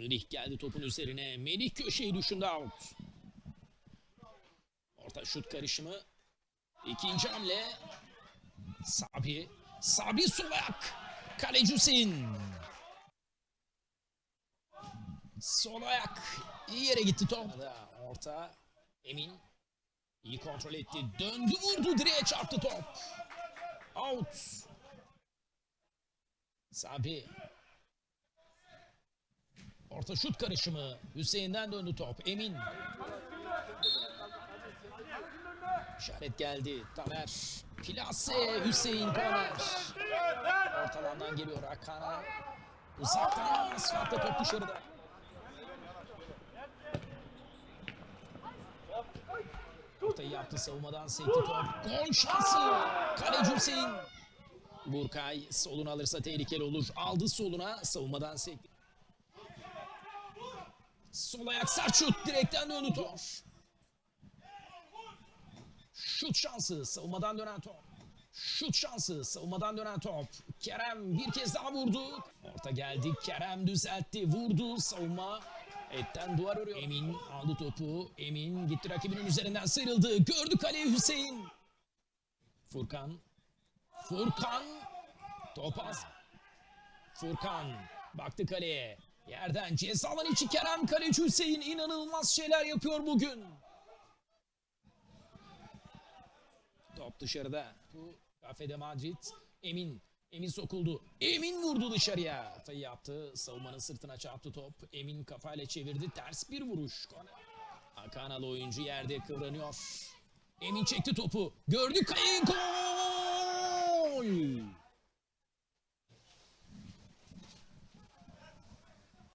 Melih geldi topun üzerine. Melih köşeyi düşündü out. Orta şut karışımı. İkinci hamle. Sabi. Sabi sol ayak. Kaleci Hüseyin. Sol ayak. İyi yere gitti top. Orta. Emin. İyi kontrol etti. Döndü vurdu direğe çarptı top. Out. Sabi. Orta şut karışımı. Hüseyin'den döndü top. Emin. İşaret geldi. Taner. Plase. Hüseyin korner. Ortalandan geliyor Hakan'a. Uzaktan asfaltta top dışarıda. Ortayı yaptı savunmadan sekti top. Gol şansı. Kaleci Hüseyin. Burkay solunu alırsa tehlikeli olur. Aldı soluna savunmadan sekti. Sol ayak sert şut. Direkten döndü top. Şut şansı. Savunmadan dönen top. Şut şansı. Savunmadan dönen top. Kerem bir kez daha vurdu. Orta geldi. Kerem düzeltti. Vurdu. Savunma. Etten duvar örüyor. Emin aldı topu. Emin gitti rakibinin üzerinden sıyrıldı. Gördü kaleyi Hüseyin. Furkan. Furkan. Top az. Furkan. Baktı kaleye. Yerden ceza alanı içi Kerem Kaleci Hüseyin inanılmaz şeyler yapıyor bugün. Top dışarıda. Bu kafede Madrid. Emin. Emin sokuldu. Emin vurdu dışarıya. Hatayı yaptı. Savunmanın sırtına çarptı top. Emin kafayla çevirdi. Ters bir vuruş. Akanalı oyuncu yerde kıvranıyor. Emin çekti topu. Gördü kaleyi. Gol!